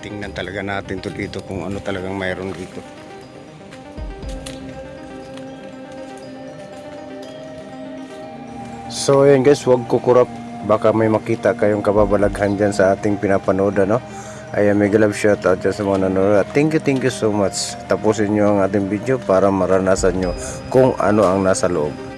titingnan talaga natin to dito kung ano talagang mayroon dito. So ayan guys, wag kukurap. Baka may makita kayong kababalaghan dyan sa ating pinapanood ano. Ayan, mega love shoutout dyan sa mga nanonood. Thank you, thank you so much. Tapusin nyo ang ating video para maranasan nyo kung ano ang nasa loob.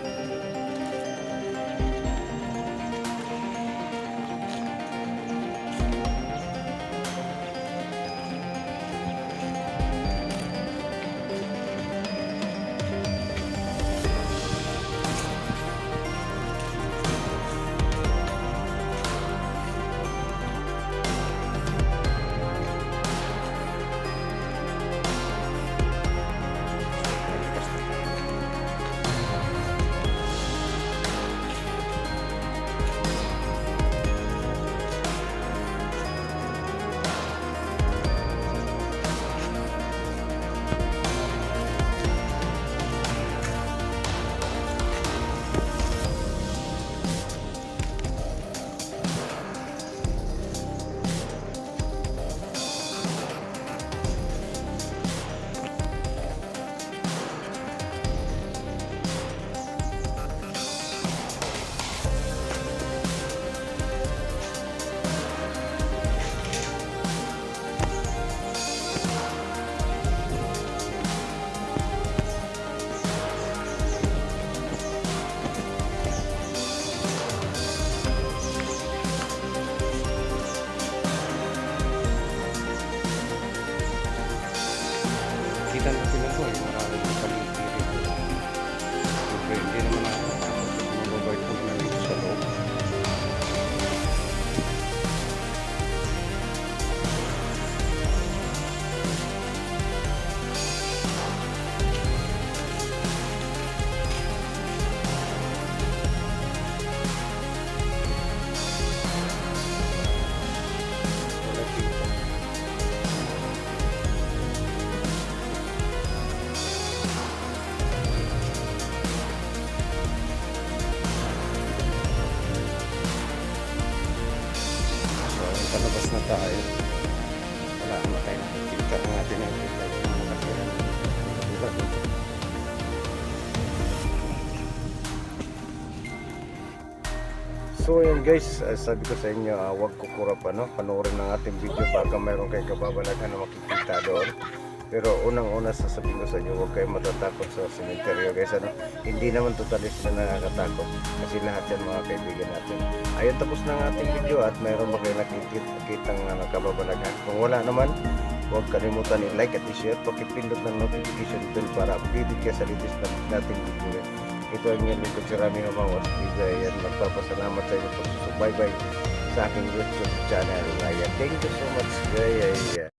Palabas na tayo. Wala naman tayo nakikita ang atin ang kita yung mga tira. Diba? So yun guys, uh, sabi ko sa inyo, uh, huwag kukurap ano, panoorin ng ating video baka mayroon kayo kababalaghan na makikita doon. Pero unang-una sasabihin ko sa inyo, huwag kayong matatakot sa cemetery guys. Ano? Hindi naman totalis na nakakatakot kasi lahat yan mga kaibigan natin. Ayun tapos na ang ating video at mayroon ba kayo nakikita ng ano. Kung wala naman, huwag kalimutan i-like at i-share. Pakipindot ng notification bell para updated ka sa latest na nating video. Ito ang yung lingkod si Rami Hamawas. Ayan, magpapasalamat sa inyo pagsusubaybay sa aking YouTube channel. Ayan, thank you so much. Ayan, ayan.